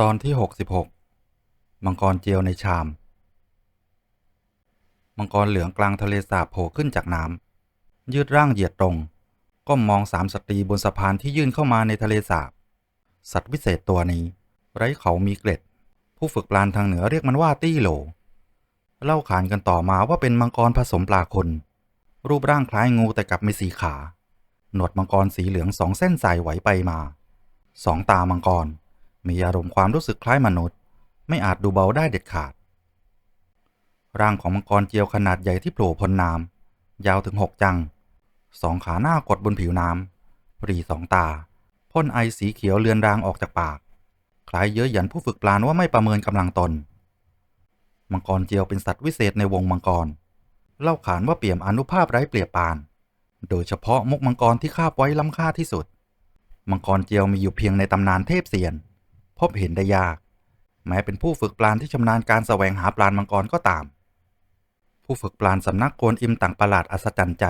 ตอนที่ 66 มังกรเจียวในชาม มังกรเหลืองกลางทะเลสาบโผล่ขึ้นจากน้ำยืดร่างเหยียดตรง ก้มมองสามสตรีบนสะพานที่ยื่นเข้ามาในทะเลสาบ สัตว์วิเศษตัวนี้ ไร้เขามีเกล็ด ผู้ฝึกปลานทางเหนือเรียกมันว่าตี้โหล เล่าขานกันต่อมาว่าเป็นมังกรผสมปลาคน รูปร่างคล้ายงูแต่กลับมีสีขา หนวดมังกรสีเหลืองสองเส้นสายไหวไปมา สองตามังกร มีอารมณ์ความรู้สึกคล้ายมนุษย์ ไม่อาจดูเบาได้เด็ดขาด ร่างของมังกรเจียวขนาดใหญ่ที่โผล่พ้นน้ำยาวถึงหกจัง สองขาหน้ากดบนผิวน้ำรีสองตา พ่นไอสีเขียวเลือนรางออกจากปาก คล้ายเย้ยหยันผู้ฝึกปลานว่าไม่ประเมินกำลังตน มังกรเจียวเป็นสัตว์วิเศษในวงมังกร เล่าขานว่าเปี่ยมอนุภาพไร้เปรียบปาน โดยเฉพาะมุกมังกรที่คาบไว้ล้ำค่าที่สุด มังกรเจียวมีอยู่เพียงในตำนานเทพเสียน พบเห็นได้ยาก แม้เป็นผู้ฝึกปลานที่ชำนาญการแสวงหาปลานมังกรก็ตาม ผู้ฝึกปลานสำนักโกนอิมต่างประหลาดอัศจรรย์ใจ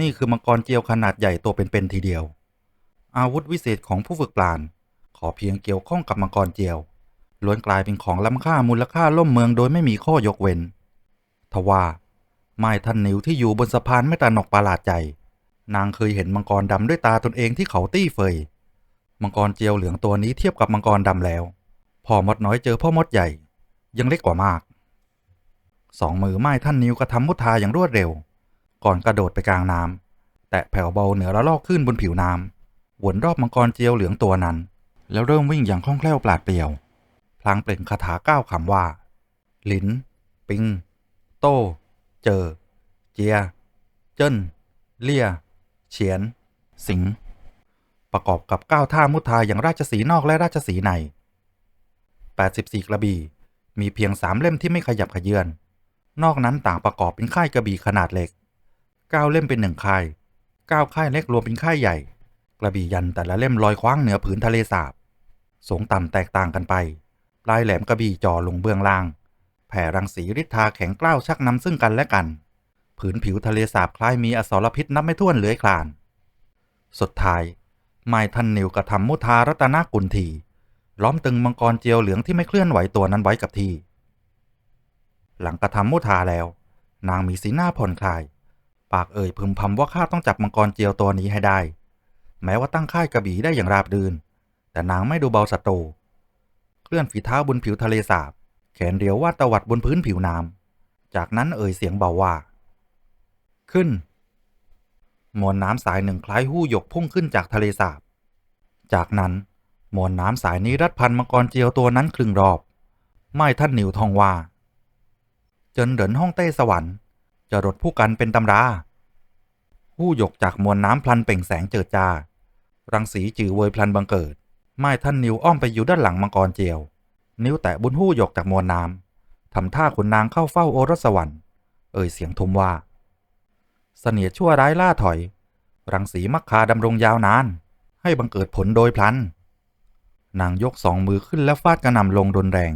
นี่คือมังกรเจียวขนาดใหญ่ตัวเป็นๆทีเดียว อาวุธวิเศษของผู้ฝึกปลานขอเพียงเกี่ยวข้องกับมังกรเจียวล้วนกลายเป็นของล้ำค่ามูลค่าล่มเมืองโดยไม่มีข้อยกเว้น ทว่า ไม้ท่านนิวที่อยู่บนสะพานไม่ตระหนกประหลาดใจ นางเคยเห็นมังกรดำด้วยตาตนเองที่เขาตี้เฟย มังกรเจียวเหลืองตัวนี้เทียบกับมังกรดำแล้ว พ่อมดน้อยเจอพ่อมดใหญ่ ยังเล็กกว่ามาก สองมือไม้ท่านนิวกระทำมุทาอย่างรวดเร็ว ก่อนกระโดดไปกลางน้ำ แตะแผ่วเบาเหนือละลอกขึ้นบนผิวน้ำวนรอบมังกรเจียวเหลืองตัวนั้น แล้วเริ่มวิ่งอย่างคล่องแคล่วปราดเปรียว พลางเปล่งคาถาก้าวคำว่า หลิน ปิง โต้ เจอ เจีย เจิ้น เลี่ย เฉียน สิง ประกอบกับก้าท่ามุทาอย่างราชสีนอกและราชสีใน 84 กระบี่ มีเพียงสามเล่มที่ไม่ขยับขยื่นนอกนั้นต่างประกอบเป็นค่ายกระบี่ขนาดเล็ก 9 เล่มเป็นหนึ่งค่าย 9 ค่ายเล็กรวมเป็นค่ายใหญ่ กระบี่ยันแต่ละเล่มลอยคว้างเหนือผืนทะเลสาบ สูงต่ำแตกต่างกันไป ปลายแหลมกระบี่จ่อลงเบื้องล่าง ผ่รังสีฤทธาแข็งกล้าวชักนำซึ่งกันและกัน ผืนผิวทะเลสาบคล้ายมีอสรพิษนับไม่ถ้วนเลื้อยคลาน สุดท้ายไม้ทันนิวกระทำมุทารัตนากุลที ล้อมตึงมังกรเจียวเหลืองที่ไม่เคลื่อนไหวตัวนั้นไว้กับที่ หลังกระทำมุทาแล้ว นางมีสีหน้าผ่อนคลาย ปากเอ่ยพึมพำว่าข้าต้องจับมังกรเจียวตัวนี้ให้ได้ แม้ว่าตั้งค่ายกระบี่ได้อย่างราบรื่น แต่นางไม่ดูเบาศัตรูเคลื่อนฝีเท้าบนผิวทะเลสาบ แขนเดียววาดตวัดบนพื้นผิวน้ำจากนั้นเอ่ยเสียงเบาว่า ขึ้น มวลน้ำสายหนึ่งคล้ายหู้หยกพุ่งขึ้นจากทะเลสาบ จากนั้นมวลน้ำสายนี้รัดพันมังกรเจียวตัวนั้นครึ่งรอบ ไม่ท่านหนิวทองว่าเจนเดินห้องเต้สวรรค์จะรดผู้กันเป็นตำราหู้หยกจากมวลน้ำพลันเปล่งแสงเจิดจ้า รังสีจือเวยพลันบังเกิด ไม่ท่านนิวอ้อมไปอยู่ด้านหลังมังกรเจียว นิ้วแตะบุญหู้หยกจากมวลน้ำทำท่าขุนนางเข้าเฝ้าโอรสวรรค์เอ่ยเสียงทุมว่า เสนียดชั่วร้ายล่าถอย รังสีมักคาดำรงยาวนาน ให้บังเกิดผลโดยพลัน นางยกสองมือขึ้นแล้วฟาดกระหน่ำลงดนแรง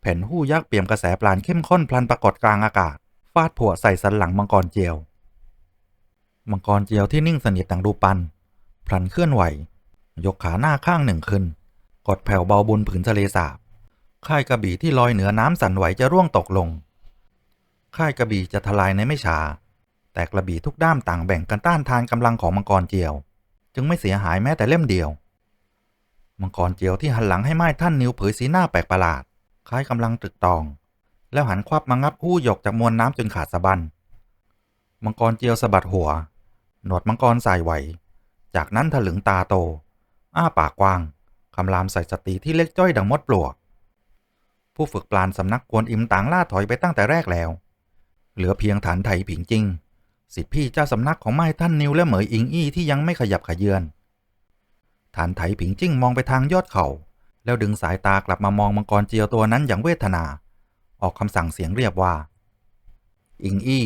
แผ่นหู้ยักษ์เปี่ยมกระแสปราณเข้มข้นพลันปรากฏกลางอากาศ ฟาดผัวใส่สันหลังมังกรเจียว มังกรเจียวที่นิ่งสนิทดังรูปปันพลันเคลื่อนไหว ยกขาหน้าข้างหนึ่งขึ้น กดแผ่วเบาบนผืนทะเลสาบ ค่ายกระบี่ที่ลอยเหนือน้ำสั่นไหวจะร่วงตกลง ค่ายกระบี่จะทลายในไม่ช้าแต่กระบี่ทุกด้ามต่างแบ่งกันต้านทานกำลังของมังกรเจียว จึงไม่เสียหายแม้แต่เล่มเดียว มังกรเจียวที่หันหลังให้ไม้ท่านนิ้วเผยสีหน้าแปลกประหลาด คล้ายกำลังตรึกตอง แล้วหันควับมางับหู้หยกจากมวลน้ำจนขาดสะบันมังกรเจียวสะบัดหัว หนวดมังกรสายไหว จากนั้นถลึงตาโต อ้าปากกว้างคำรามใส่สตรีที่เล็กจ้อยดังมดปลวก ผู้ฝึกปลานสำนักกวนอิมต่างล่าถอยไปตั้งแต่แรกแล้ว เหลือเพียงฐานไถผิงจริง สิทธิพี่เจ้าสำนักของไม้ท่านนิวและเหมยอิงอี้ที่ยังไม่ขยับขยื่นฐานไถผิงจิ้งมองไปทางยอดเขาแล้วดึงสายตากลับมามองมังกรเจียวตัวนั้นอย่างเวทนา ออกคำสั่งเสียงเรียบว่า อิงอี้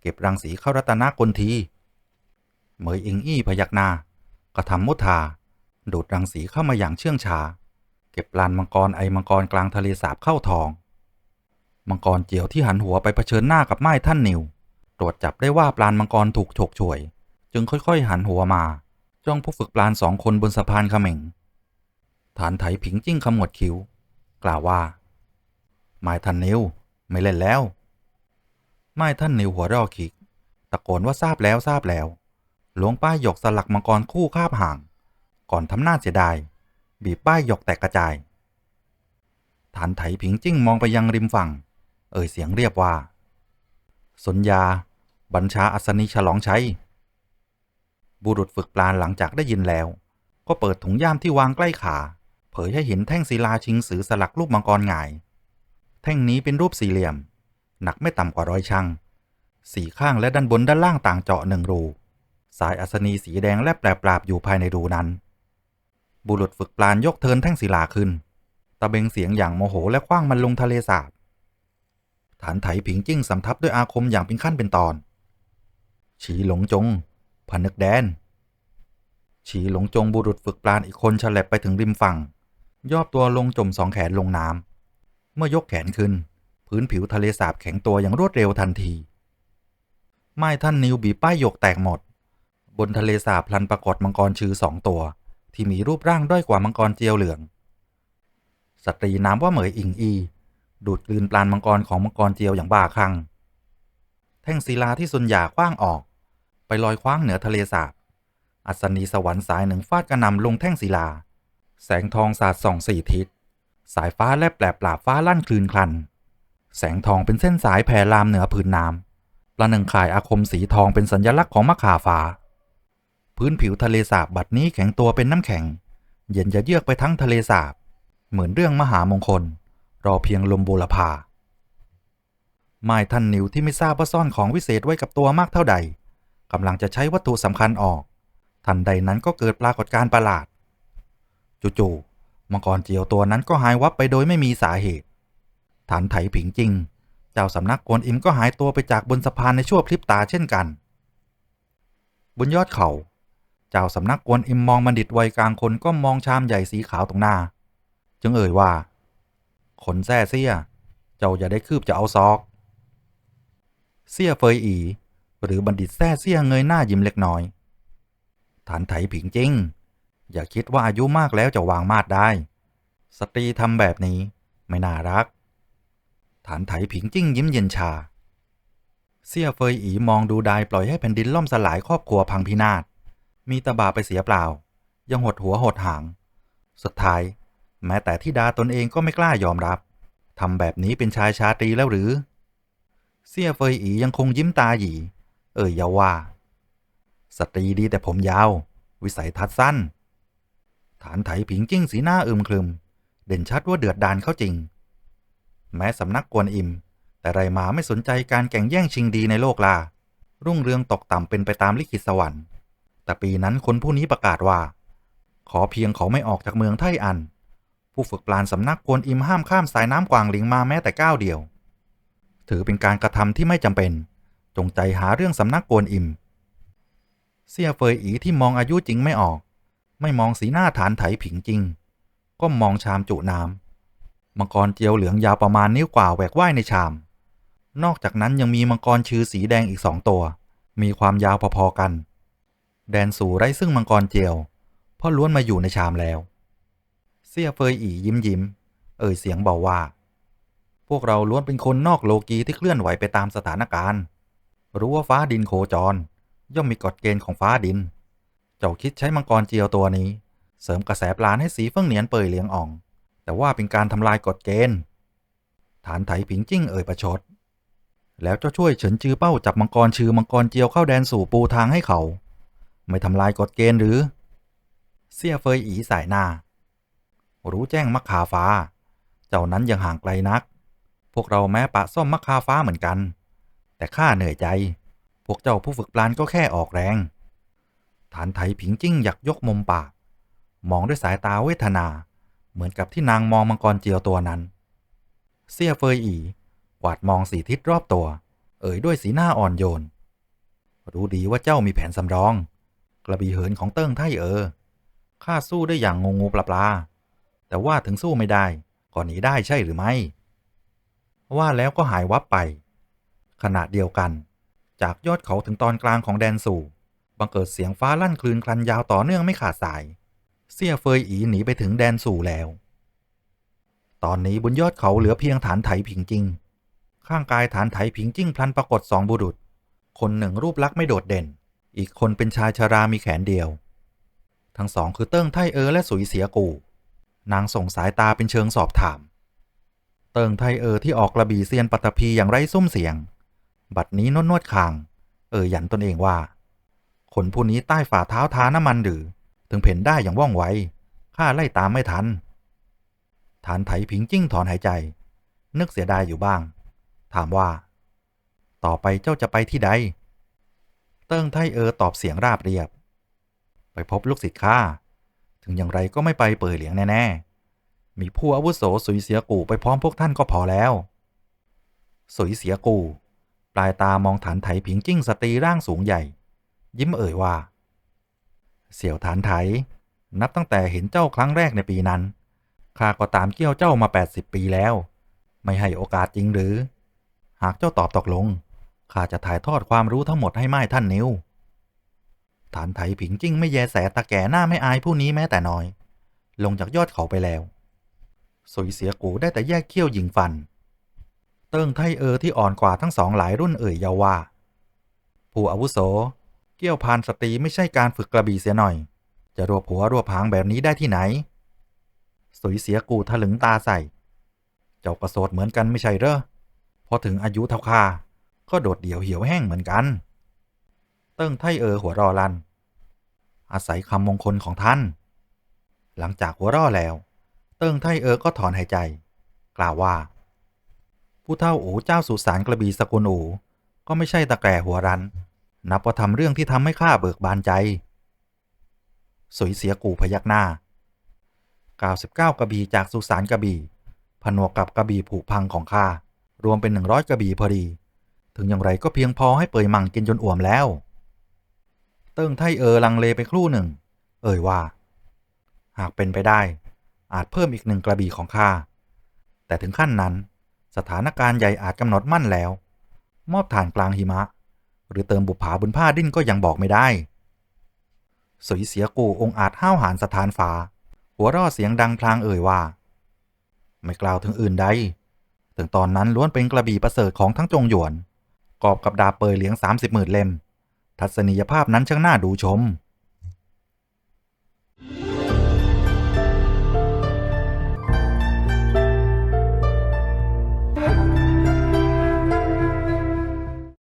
เก็บรังสีเข้ารัตนากลทีเหมยอิงอี้พยักหน้ากระทำมุทาดูดรังสีเข้ามาอย่างเชื่องช้า ก็บลานมังกรไอมังกรกลางทะเลสาบเข้าทอง มังกรเจียวที่หันหัวไปเผชิญหน้ากับไม้ท่านนิว ตรวจจับได้ว่าปลานมังกรถูกฉกฉวย จึงค่อยๆ หันหัวมา จ้องผู้ฝึกปลานสองคนบนสะพานเขม่งฐานไถผิงจิ้งขมวดคิ้ว กล่าวว่าไม้ท่านนิวไม่เล่นแล้ว ไม้ท่านนิวหัวรอขิก ตะโกนว่าทราบแล้วทราบแล้ว หลวงป้ายหยกสลักมังกรคู่คาบห่าง ก่อนทำหน้าเสียดาย บีบป้ายหยกแตกกระจายฐานไถผิงจิ้งมองไปยังริมฝั่ง เอ่ยเสียงเรียบว่าสนยาบัญชาอัศนีฉลองชัยบุรุษฝึกปลาหลังจากได้ยินแล้ว ก็เปิดถุงย่ามที่วางใกล้ขา เผยให้เห็นแท่งศิลาชิงสือสลักรูปมังกรหงาย แท่งนี้เป็นรูปสี่เหลี่ยม หนักไม่ต่ำกว่าร้อยช่างสี่ข้างและด้านบนด้านล่างต่างเจาะหนึ่งรู สายอัศนีสีแดงและแปรปราบอยู่ภายในรูนั้น บุรุษฝึกปลานยกเทินแท่งศิลาขึ้น ตะเบงเสียงอย่างโมโหและคว้างมันลงทะเลสาบ ฐานไถผิงจิ้งสำทับด้วยอาคมอย่างเป็นขั้นเป็นตอน ฉีหลงจง ผนึกแดน ฉีหลงจงบุรุษฝึกปลานอีกคนฉลับไปถึงริมฝั่ง ย่อตัวลงจมสองแขนลงน้ำ เมื่อยกแขนขึ้น พื้นผิวทะเลสาบแข็งตัวอย่างรวดเร็วทันทีไม้ท่านนิวบีบป้ายหยกแตกหมด บนทะเลสาบพลันปรากฏมังกรชื่อสองตัว ที่มีรูปร่างด้อยกว่ามังกรเจียวเหลือง สตรีนามว่าเหมยอิงอี ดูดกลืนปลานมังกรของมังกรเจียวอย่างบ้าคลั่ง แท่งศิลาที่สุนหยาคว้างออก ไปลอยคว้างเหนือทะเลสาบ อัศนีสวรรค์สายหนึ่งฟาดกระนำลงแท่งศิลา แสงทองสาดส่องสี่ทิศ สายฟ้าแลบแปลบปราบฟ้าลั่นคลืนคลัน แสงทองเป็นเส้นสายแผ่ลามเหนือผืนน้ำประหนึ่งข่ายอาคมสีทองเป็นสัญลักษณ์ของมะขาฟ้า พื้นผิวทะเลสาบบัดนี้แข็งตัวเป็นน้ำแข็ง เย็นจะเยือกไปทั้งทะเลสาบ เหมือนเรื่องมหามงคล รอเพียงลมบูรพาไม้ท่านนิวที่ไม่ทราบว่าซ่อนของวิเศษไว้กับตัวมากเท่าใดกำลังจะใช้วัตถุสำคัญออก ทันใดนั้นก็เกิดปรากฏการณ์ประหลาด จู่ๆมังกรเจียวตัวนั้นก็หายวับไปโดยไม่มีสาเหตุ ฐานไถผิงจริง เจ้าสำนักกวนอิมก็หายตัวไปจากบนสะพานในชั่วพริบตาเช่นกัน บนยอดเขา เจ้าสำนักกวนอิมมองบัณฑิตวัยกลางคนก็มองชามใหญ่สีขาวตรงหน้า จึงเอ่ยว่า ขนแซ่เสี้ย เจ้าอย่าได้คืบจะเอาซอก เสี้ยเฟยอี หรือบัณฑิตแซ่เสี้ยเงยหน้ายิ้มเล็กน้อย ฐานไถผิงจริง อย่าคิดว่าอายุมากแล้วจะวางมาดได้ สตรีทำแบบนี้ไม่น่ารัก ฐานไถผิงจิ้งยิ้มเย็นชา เสี่ยเฟยอีมองดูดายปล่อยให้แผ่นดินล่มสลายครอบครัวพังพินาศ มีตบาไปเสียเปล่า ยังหดหัวหดหาง สุดท้าย แม้แต่ที่ดาตนเองก็ไม่กล้ายอมรับทำแบบนี้เป็นชายชาตรีแล้วหรือ เสี่ยเฟยอียังคงยิ้มตาหยีเอ่ยยาว่า สตรีดีแต่ผมยาว วิสัยทัศน์สั้น ฐานไถผิงจิ้งสีหน้าอึมครึม เด่นชัดว่าเดือดดานเข้าจริง แม้สำนักกวนอิม แต่ไรมาไม่สนใจการแข่งแย่งชิงดีในโลกลา รุ่งเรืองตกต่ำเป็นไปตามลิขิตสวรรค์ แต่ปีนั้นคนผู้นี้ประกาศว่า ขอเพียงเขาไม่ออกจากเมืองไทอัน ผู้ฝึกปลานสำนักกวนอิมห้ามข้ามสายน้ำกวางหลิงมาแม้แต่ก้าวเดียว ถือเป็นการกระทำที่ไม่จำเป็น จงใจหาเรื่องสำนักกวนอิม เสี่ยเฟยอีที่มองอายุจริงไม่ออก ไม่มองสีหน้าฐานไถผิงจริง ก็มองชามจุน้ำมังกรเจียวเหลืองยาวประมาณนิ้วกว่าแหวกว่ายในชาม นอกจากนั้นยังมีมังกรชื่อสีแดงอีกสองตัว มีความยาวพอๆกัน แดนสู่ไร้ซึ่งมังกรเจียวเพราะล้วนมาอยู่ในชามแล้ว เสี่ยเฟยอียิ้มยิ้ม เอ่ยเสียงเบาว่า พวกเราล้วนเป็นคนนอกโลกีที่เคลื่อนไหวไปตามสถานการณ์ รู้ว่าฟ้าดินโคจร ย่อมมีกฎเกณฑ์ของฟ้าดิน เจ้าคิดใช้มังกรเจียวตัวนี้ เสริมกระแสปลานให้สีเฟิ่งเหนียนเปยเหลียงอ่อง แต่ว่าเป็นการทำลายกฎเกณฑ์ ฐานไถผิงจิ้งเอ่ยประชดแล้วเจ้าช่วยเฉินจือเป้าจับมังกรชื่อมังกรเจียวเข้าแดนสู่ปูทางให้เขา ไม่ทำลายกฎเกณฑ์หรือ เสี่ยเฟยอีสายหน้า รู้แจ้งมักคาฟ้า เจ้านั้นยังห่างไกลนัก พวกเราแม้ปะซ่อมมักคาฟ้าเหมือนกัน แต่ข้าเหนื่อยใจ พวกเจ้าผู้ฝึกปลานก็แค่ออกแรง ฐานไถผิงจิ้งอยากยกมุมปาก มองด้วยสายตาเวทนา เหมือนกับที่นางมองมังกรเจียวตัวนั้น เสียเฟยอีกวาดมองสีทิศรอบตัว เอ่ยด้วยสีหน้าอ่อนโยน รู้ดีว่าเจ้ามีแผนสำรอง กระบี่เหินของเติ้งไทเออข้าสู้ได้อย่างงงงูปลาปลา แต่ว่าถึงสู้ไม่ได้ก็หนีได้ใช่หรือไม่ ว่าแล้วก็หายวับไป ขณะเดียวกัน จากยอดเขาถึงตอนกลางของแดนสู่บังเกิดเสียงฟ้าลั่นคลืนคลันยาวต่อเนื่องไม่ขาดสาย เสี่ยเฟยอีหนีไปถึงแดนสู่แล้ว ตอนนี้บนยอดเขาเหลือเพียงฐานไถผิงจิ้งข้างกายฐานไถผิงจิ้งพลันปรากฏสองบุรุษ คนหนึ่งรูปลักษณ์ไม่โดดเด่น อีกคนเป็นชายชารามีแขนเดียว ทั้งสองคือเติ้งไทเออและสุยเสียกู นางส่งสายตาเป็นเชิงสอบถาม เติ้งไทเออที่ออกกระบี่เซียนปัตภีอย่างไร้ซุ้มเสียง บัดนี้นวดนวดคาง เอ่ยหยันตนเองว่า คนผู้นี้ใต้ฝ่าเท้าทาน้ำมันหรือ ถึงเพ่นได้อย่างว่องไวข้าไล่ตามไม่ทันฐานไถผิงจิ้งถอนหายใจ นึกเสียดายอยู่บ้าง ถามว่า ต่อไปเจ้าจะไปที่ใด เติ้งไทเออตอบเสียงราบเรียบ ไปพบลูกศิษย์ข้าถึงอย่างไรก็ไม่ไปเปิดเหลียงแน่ๆ มีผู้อาวุโสสุยเสียกูไปพร้อมพวกท่านก็พอแล้ว สุยเสียกู ปลายตามองฐานไถผิงจิ้งสตรีร่างสูงใหญ่ ยิ้มเอ่ยว่า เสี่ยวฐานไถ นับตั้งแต่เห็นเจ้าครั้งแรกในปีนั้นข้าก็ตามเกี่ยวเจ้ามา 80 ปีแล้ว ไม่ให้โอกาสจริงหรือ หากเจ้าตอบตกลง ข้าจะถ่ายทอดความรู้ทั้งหมดให้ไม่ท่านนิวฐานไถผิงจิ้งไม่แยแสตะแก่หน้าไม่อายผู้นี้แม้แต่น้อย ลงจากยอดเขาไปแล้ว สุยเสียกูได้แต่แยกเขี้ยวยิงฟัน เติ้งไทเออที่อ่อนกว่าทั้งสองหลายรุ่นเอ่ยเยาว่า ผู้อาวุโส เกี่ยวพานสตรีไม่ใช่การฝึกกระบี่เสียหน่อย จะรวบหัวรวบหางแบบนี้ได้ที่ไหน สุยเสียกูถลึงตาใส่ เจ้ากระโสดเหมือนกันไม่ใช่เหรอพอถึงอายุเท่าข้า ก็โดดเดี่ยวเหี่ยวแห้งเหมือนกัน เติ้งไทเออหัวรอลัน อาศัยคำมงคลของท่าน หลังจากหัวร่อแล้ว เติ้งไทเออก็ถอนหายใจ กล่าวว่า ผู้เท่าอูเจ้าสุสานกระบี่สกุลอูก็ไม่ใช่ตะแก่หัวรัน นับว่าทำเรื่องที่ทำให้ข้าเบิกบานใจ สวยเสียกูพยักหน้า 99 กระบี่จากสุสานกระบี่ผนวกกับกระบี่ผุพังของข้ารวมเป็น 100 กระบี่พอดี ถึงอย่างไรก็เพียงพอให้เปยมังกินจนอ่วมแล้ว เติ้งไทเออลังเลไปครู่หนึ่ง เอ่ยว่า หากเป็นไปได้ อาจเพิ่มอีกหนึ่งกระบี่ของข้า แต่ถึงขั้นนั้น สถานการณ์ใหญ่อาจกำหนดมั่นแล้ว มอบฐานกลางหิมะ หรือเติมบุปผาบนผ้าดิ้นก็ยังบอกไม่ได้สุยเสียกูองอาจห้าวหาญสถานฝา หัวร่อเสียงดังพลางเอ่ยว่า ไม่กล่าวถึงอื่นใด ถึงตอนนั้นล้วนเป็นกระบี่ประเสริฐของทั้งจงหยวน กอบกับดาบเปยเหลียง 30หมื่นเล่ม ทัศนียภาพนั้นช่างน่าดูชม you